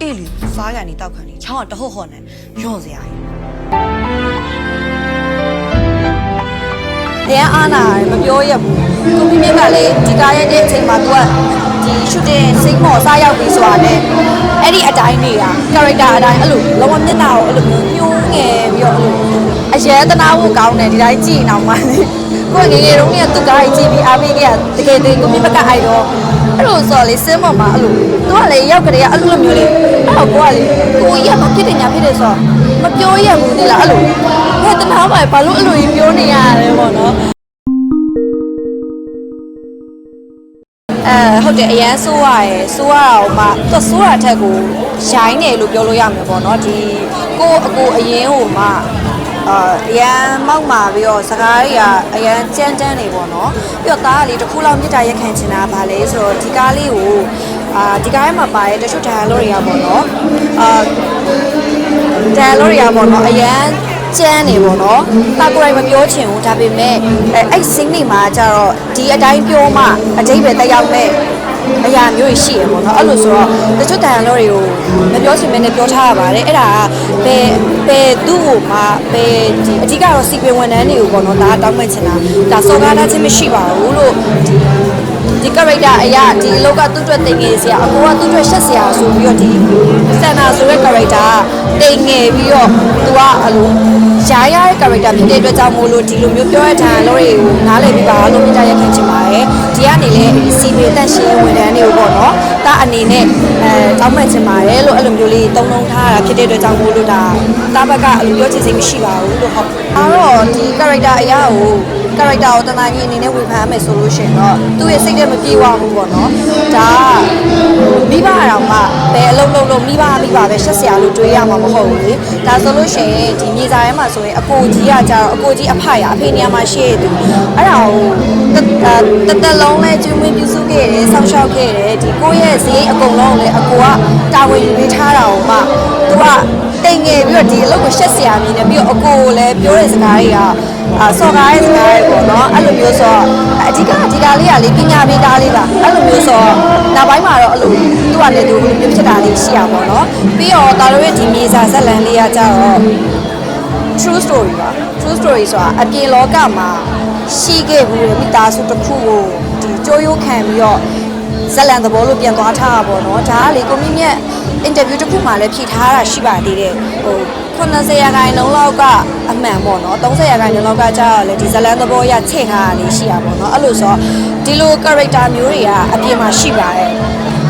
အေးလေစားရနေတောက်ခံနေချောင်းကတဟုတ်ဟော့နေညွန့်စရာကြီးအရန်အားနာတယ်မပြောရဘူးကိုပြင်းပြင်းကလည်းဒီကားရဲ့တဲ့အချိန်မှာ तू ကဒီ shooting စိတ်မော်စားရောက်ပြီဆိုတာနဲ့အဲ့ဒီအတိုင်းနေတာ character အတိုင်းအဲ့လိုလောကမျက်နှာကိုအဲ့လိုမျိုးညှိုးငယ်ပြီးတော့အဲ့လိုအရဲသနာဖို့ကောင်းတယ်ဒီတိုင်းကြည့်နေအောင်မှလေကိုယ်ငယ်ငယ်တုန်းကသူကားကြီးကြည့်ပြီးအားပေးခဲ့တကယ်တည်းကိုပြင်းပြကအိုက်တော့ အဲ့လိုဆိုလေစင်းမော်မှာအဲ့လို तू ကလေရောက်ကလေးကအဲ့လိုလိုမျိုးလေအဲ့တော့ကိုကလေကိုကြီးကမဖြစ်တယ်ညာဖြစ်တယ်ဆိုတော့မပြောရဘူးဒီလားအဲ့လိုဟဲ့တနာပါဘာလို့အဲ့လိုကြီးပြောနေရလဲပေါ့နော်အဲဟုတ်တယ်အရန်ဆိုးရယ်ဆိုးရအောင်မှသူဆိုးရတဲ့ကိုရိုင်းတယ်လို့ပြောလို့ရမှာပေါ့နော်ဒီကိုအကိုအရင်ဟိုမှ အာအရန်မောက်မာပြီးတော့စကားတွေကအရန်ကြမ်းကြမ်းနေပေါ့နော်ပြီးတော့သားကလေတစ်ခုလောက်မြစ်တာရက်ခံချင်တာဗာလဲဆိုတော့ဒီကားလေးကိုအာဒီကားထဲမှာပါတဲ့တချို့ dialogue တွေကပေါ့နော်အာ dialogue တွေကပေါ့နော်အရန်ကျန်းနေပေါ့နော်။တာကိုယ်တိုင်မပြောချင်ဘူးဒါပေမဲ့အဲအဲ့ sing တွေမှာကျတော့ဒီအတိုင်းပြောမှအတိတ်ပဲတက်ရောက်မဲ့အ ရာမျိုးရှိရပေါ့နော်အဲ့လိုဆိုတော့တချို့ dialogue တွေကိုမပြောချင်မနဲ့ပြောထားရပါတယ်အဲ့ဒါကဘယ်ဘယ်သူ့ကိုမှဘယ်ဒီအဓိကတော့စီပင်ဝန်ထမ်းတွေကိုပေါ့နော်ဒါကတောင်းပန်ချင်တာဒါစော်ကားတာချင်းမရှိပါဘူးလို့ဒီဒီ character အရာဒီအလောက်ကသူ့အတွက်တင်ငယ်စရာအကိုကသူ့အတွက်ရှက်စရာဆိုပြီးတော့ဒီစန္နာဆိုတဲ့ character ကတင်ငယ်ပြီးတော့သူကအလိုရှားရတဲ့ character ဖြစ်တဲ့အတွက်ကြောင့်မို့လို့ဒီလိုမျိုးပြောရတဲ့လောတွေကိုနားလည်ပြီးပါလို့မြင်ကြရခင်ချင်ပါတယ်ဒီ ကနေလေစီပီတက်ရှင်ဝန်ထမ်းတွေကိုပေါ့နော်တာအနေနဲ့အဲတောင်းပန်ချင်ပါတယ်လို့အဲ့လိုမျိုးလေးတုံးလုံးထားတာဖြစ်တဲ့အတွက်ကြောင့်မို့လို့ဒါတာဘက်ကအဲ့လိုပြောချင်စိတ်မရှိပါဘူးလို့ဟုတ်အဲ့တော့ဒီ character အရာကို character ကိုတနာကြီးအနေနဲ့ဝေဖန်ရမယ်ဆိုလို့ရှိရင်တော့သူ့ရဲ့စိတ်ထဲမပြေဝဘူးပေါ့နော်ဒါကမိဘတော်မှဘယ်အလုံးလုံးလုံးမိဘမိဘပဲရှက်စရာလို့တွေးရမှာမဟုတ်ဘူးလေဒါဆိုလို့ရှိရင်ဒီမြေစာထဲမှာဆိုရင်အကိုကြီးကကြတော့အကိုကြီးအဖရအဖေနေရာမှာရှိရသူအဲ့ဒါကိုတတတလုံးလဲကျွေးမွေးပြုစုခဲ့တယ်ဆောက်ရှောက်ခဲ့တယ်ဒီကိုယ့်ရဲ့ဈေးအကုန်လုံးကိုလည်းအကိုကတာဝန်ယူ ငယ်ပြီးတော့ဒီအလုပ်ကိုရှက်စရာမြင်တယ်ပြီးတော့အကိုကိုလည်းပြောတဲ့စကားတွေကအာစော်ကားရဲ့စကားတွေပေါ့နော်အဲ့လိုမျိုးဆိုတော့အဓိကအဓိကလေးကလေပညာပေးတာလေးပါအဲ့လိုမျိုးဆိုတော့နောက်ပိုင်းမှာတော့အဲ့လိုသူကလည်းသူဘယ်လိုမျိုးဖြစ်တာလေးရှိရပါတော့ပြီးတော့တာတို့ရဲ့ဒီမြေစာဇက်လန်လေးကကြတော့ true story ပါ true story ဆိုတာအပြင်လောကမှာရှိခဲ့ဘူးတဲ့မိသားစုတစ်ခုကိုဒီကြိုးရိုးခံပြီးတော့ ဇက်လန်သဘောလို့ပြန်သွားထားတာပေါ့နော်ဒါကလေကိုမြင့်မြတ် interview တစ်ခုမှလည်းဖြေထားတာရှိပါသေးတယ်ဟို90ရာခိုင်နှုန်းလောက်ကအမှန်ပေါ့နော်30ရာခိုင်နှုန်းလောက်ကကြာတော့လေဒီဇလန်သဘောရချဲ့ထားတာလေးရှိရပါပေါ့နော်အဲ့လိုဆိုတော့ဒီလို character မျိုးတွေကအပြင်မှာရှိပါတယ်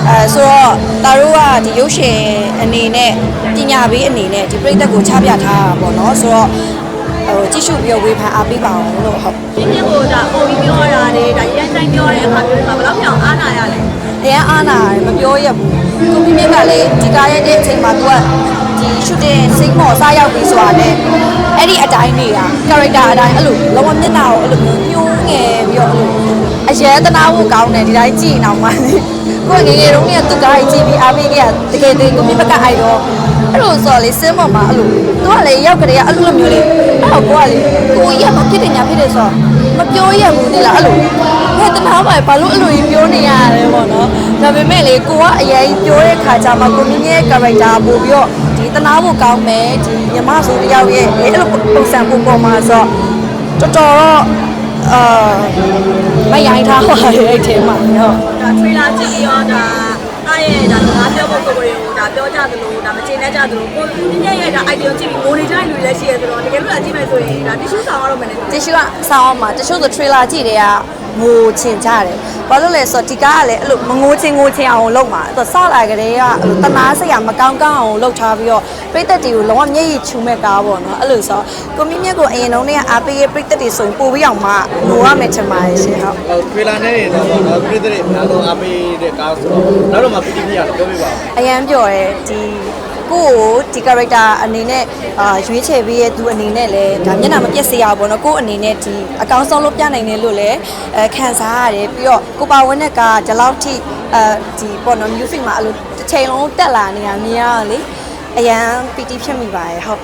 အဲဆိုတော့တာတို့ကဒီရုပ်ရှင်အနေနဲ့ပညာပေးအနေနဲ့ဒီပြိသက်ကိုချပြထားတာပေါ့နော်ဆိုတော့ဟိုကြည့်ရှုပြီးတော့ဝေဖန်အားပေးပါအောင်လို့ဟုတ်ပြင်းပြကိုဒါပုံပြီးပြောရတာလေ န်အားနာတယ်မပြောရဘူးကိုပြင်းပြင်းကလည်းဒီကားရဲ့တဲ့အချိန်မှာ तू ကဒီ shooting စိတ်မော်စားရောက်ပြီဆိုတာနဲ့အဲ့ဒီအတိုင်းနေတာ character အတိုင်းအဲ့လိုလောကမျက်နှာကိုအဲ့လိုမျိုးညှိုးငယ်ပြီးတော့အဲ့လိုအ ရဲသနာဖို့ကောင်းတယ်ဒီတိုင်းကြည့်နေအောင်မှလေကိုယ်ငယ်ငယ်တုန်းကသူကားကြီးကြည့်ပြီးအားပေးခဲ့တကယ်တည်းကိုပြင်းပြကအိုက်တော့အဲ့လိုဆိုလေစင်းပေါ်မှာအဲ့လိုသူကလေရောက်ကလေးကအဲ့လိုမျိုးလေအဲ့တော့ကိုကလေကိုကြီးကမဖြစ်တယ်ညာဖြစ်တယ်ဆိုတော့မပြောရဘူးဒီလားအဲ့လိုဟဲ့တနာပါဘာလို့အဲ့လိုကြီးပြောနေရလဲပေါ့နော်ဒါပေမဲ့လေကိုကအရင်ပြောတဲ့ခါကျမှကိုမြင့်ရဲ့ character ပို့ပြီးတော့ဒီတနာဖို့ကောင်းမယ်ဒီညီမဆိုတယောက်ရဲ့အဲ့လိုပုံစံပုံပေါ်မှာဆိုတော့တော်တော်တော့အာ မရိုင်းထားပါရဲ့အဲ့ထဲမှာနော်ဒါ trailer ကြည့်ပြီးတော့ဒါအားရဲ့ဒါငါပြောဖို့ကိုယ်ကိုဒါ ပြောကြသလိုဒါမကျေနပ်ကြသလိုကိုပြင်းပြရဲ့ဒါ idea ကြည့်ပြီးငိုနေကြတဲ့လူတွေလည်းရှိရဆိုတော့တကယ်လို့အကြည့်မယ်ဆိုရင်ဒါ tissue ဆောင်ရတော့မယ်နဲ့တရှိကဆောင်းအောင်မှာတချို့ဆို trailer ကြည့်တယ်ကငိုချင်ကြတယ်။ဘာလို့လဲဆိုတော့ဒီကားကလည်းအဲ့လိုမငိုချင်ငိုချင်အောင်လုပ်မှာ။အဲ့တော့စလာကြတဲ့ကအဲ့လိုတနာစရာမကောင်းကောင်းအောင်လုပ်ထားပြီးတော့ပြိသက်တွေကိုလုံးဝမျက်ရည်ချူမဲ့ကားပေါ့နော်။အဲ့လိုဆိုတော့ကိုမြင့်မြတ်ကိုအရင်တုန်းကအားပေးရဲ့ပြိသက်တွေဆိုရင်ပို့ပြီးအောင်မှငိုရမယ်ချင်ပါတယ်ရှင်ဟုတ်ဟိုထွေလာနေတယ်တော့တော့ပြည်သူတွေအများဆုံးအားပေးတဲ့ကားဆိုတော့နောက်တော့မှပီတီမီရတယ်ပြောပြပါဦးအရန်ပြော်တယ်ဒီကိုကိုဒီ character အနေနဲ့အာရွေးချယ်ပေးရဲ့သူအနေနဲ့လည်းဒါမျက်နှာမပြတ်စေရဘူးပေါ့နော်ကိုအနေနဲ့ဒီအကောင်းဆုံးလို့ပြနိုင်တယ်လို့လည်းအဲခံစားရတယ်ပြီးတော့ကိုပါဝင်းတဲ့ကဒီလောက်ထိအဲဒီပေါ့နော် music မှာအဲ့လိုတစ်ချိန်လုံးတက်လာနေတာမြင်ရတော့လေအရန်ပီတီဖြစ်မိပါတယ်ဟုတ်